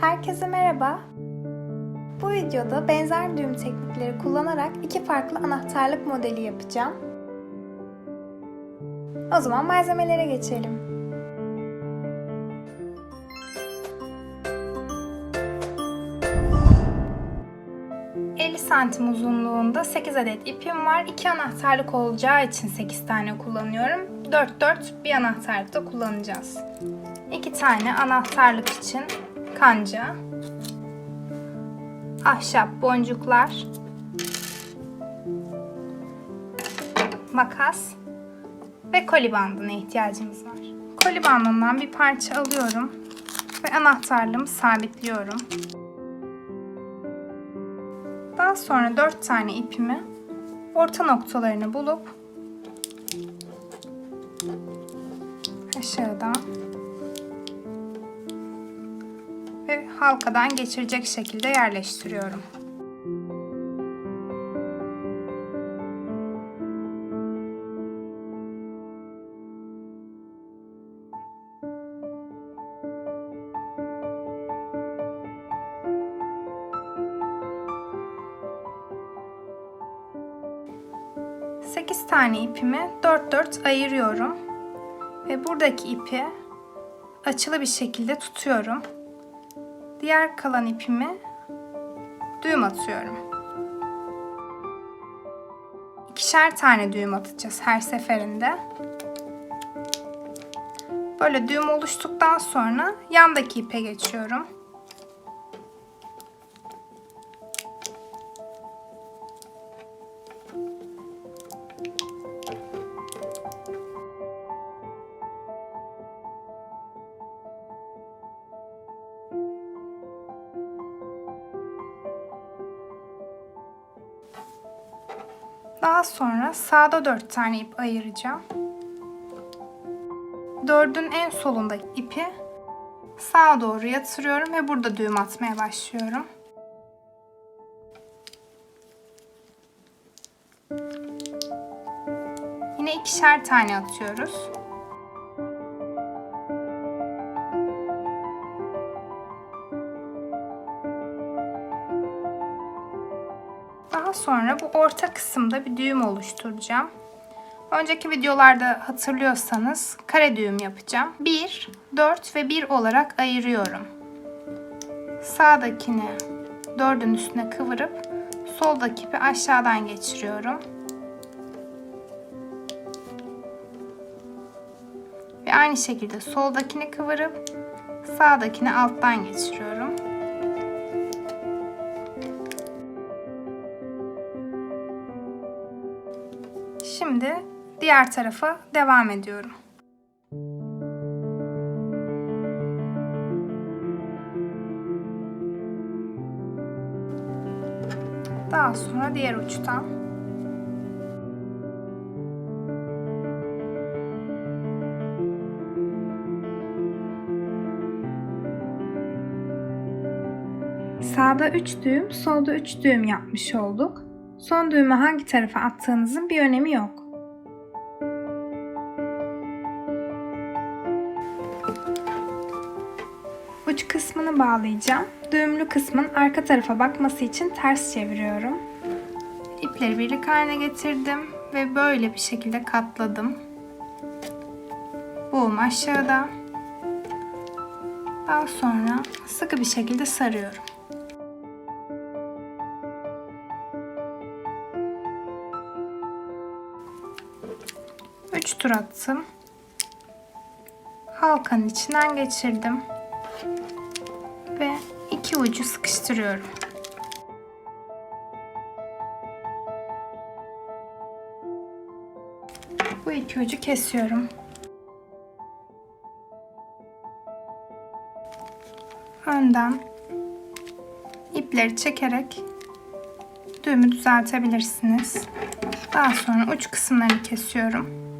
Herkese merhaba. Bu videoda benzer düğüm teknikleri kullanarak iki farklı anahtarlık modeli yapacağım. O zaman malzemelere geçelim. ...50 santim uzunluğunda 8 adet ipim var. 2 anahtarlık olacağı için 8 tane kullanıyorum. 4-4 bir anahtarlıkta kullanacağız. 2 tane anahtarlık için kanca, ahşap boncuklar, makas ve koli bandına ihtiyacımız var. Koli bandından bir parça alıyorum ve anahtarlığımı sabitliyorum. Daha sonra 4 tane ipimi orta noktalarını bulup aşağıdan ve halkadan geçirecek şekilde yerleştiriyorum. Sekiz tane ipimi dört dört ayırıyorum ve buradaki ipi açılı bir şekilde tutuyorum. Diğer kalan ipimi düğüm atıyorum. İkişer tane düğüm atacağız her seferinde. Böyle düğüm oluştuktan sonra yandaki ipe geçiyorum. Daha sonra sağda 4 tane ip ayıracağım. Dördün en solundaki ipi sağa doğru yatırıyorum ve burada düğüm atmaya başlıyorum. Yine ikişer tane atıyoruz. Sonra bu orta kısımda bir düğüm oluşturacağım. Önceki videolarda hatırlıyorsanız kare düğüm yapacağım. 1, 4 ve 1 olarak ayırıyorum. Sağdakini 4'ün üstüne kıvırıp soldaki ipi aşağıdan geçiriyorum. Ve aynı şekilde soldakini kıvırıp sağdakini alttan geçiriyorum. Şimdi diğer tarafa devam ediyorum. Daha sonra diğer uçtan Sağda 3 düğüm, solda 3 düğüm yapmış olduk. Son düğümü hangi tarafa attığınızın bir önemi yok. Uç kısmını bağlayacağım. Düğümlü kısmın arka tarafa bakması için ters çeviriyorum. İpleri birlik haline getirdim ve böyle bir şekilde katladım. Buğum aşağıda. Daha sonra sıkı bir şekilde sarıyorum. 3 tur attım. Halkanın içinden geçirdim. Ve iki ucu sıkıştırıyorum. Bu iki ucu kesiyorum. Önden ipleri çekerek düğümü düzeltebilirsiniz. Daha sonra uç kısımlarını kesiyorum.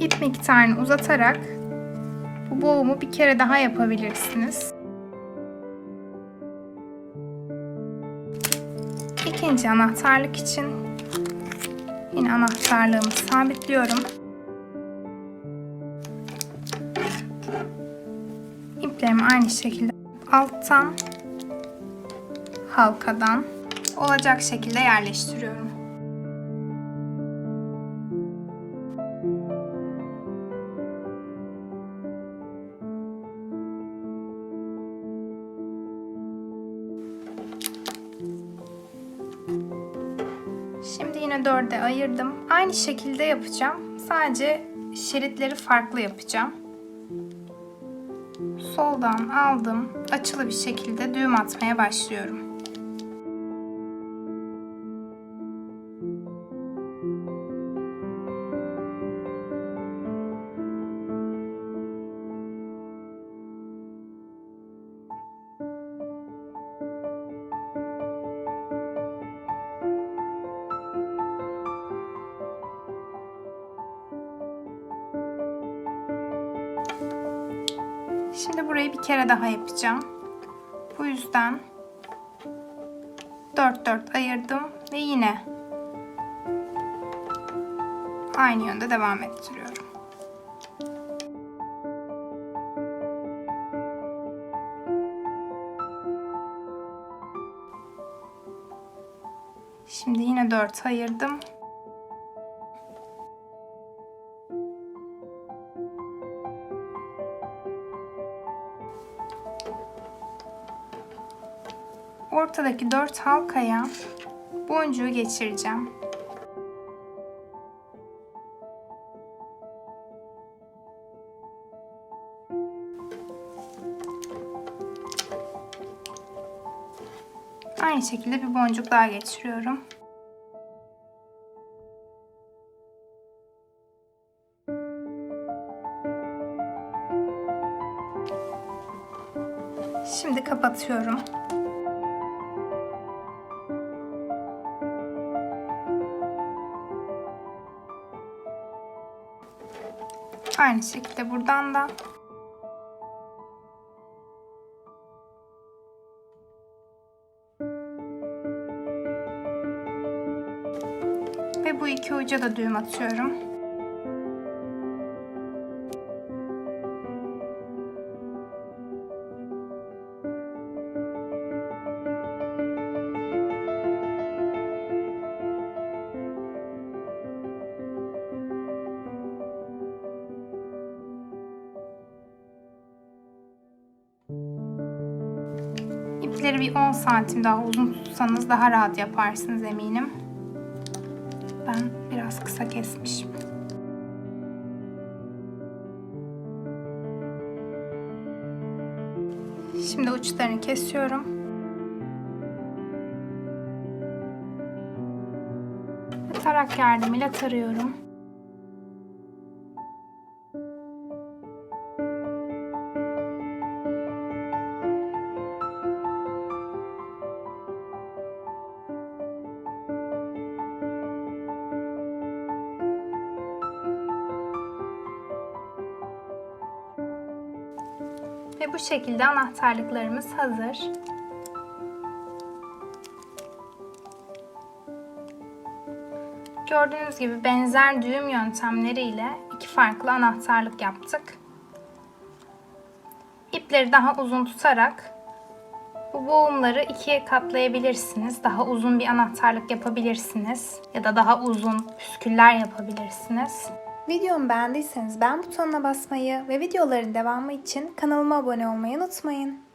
İp miktarını uzatarak bu boğumu bir kere daha yapabilirsiniz. İkinci anahtarlık için yine anahtarlığımı sabitliyorum. iplerimi aynı şekilde alttan halkadan olacak şekilde yerleştiriyorum. Şimdi yine dörde ayırdım. Aynı şekilde yapacağım. Sadece şeritleri farklı yapacağım. Soldan aldım. Açılı bir şekilde düğüm atmaya başlıyorum. Şimdi burayı bir kere daha yapacağım. Bu yüzden 4 4 ayırdım ve yine aynı yönde devam ettiriyorum. Şimdi yine 4 ayırdım. Ortadaki dört halkaya boncuğu geçireceğim. Aynı şekilde bir boncuk daha geçiriyorum. Şimdi kapatıyorum. Aynı şekilde buradan da ve bu iki uca da düğüm atıyorum. İpleri bir 10 santim daha uzun tutsanız daha rahat yaparsınız eminim. Ben biraz kısa kesmişim. Şimdi uçlarını kesiyorum. Tarak yardımıyla tarıyorum. Ve bu şekilde anahtarlıklarımız hazır. Gördüğünüz gibi benzer düğüm yöntemleriyle iki farklı anahtarlık yaptık. İpleri daha uzun tutarak bu boğumları ikiye katlayabilirsiniz. Daha uzun bir anahtarlık yapabilirsiniz. Ya da daha uzun püsküller yapabilirsiniz. Videomu beğendiyseniz beğen butonuna basmayı ve videoların devamı için kanalıma abone olmayı unutmayın.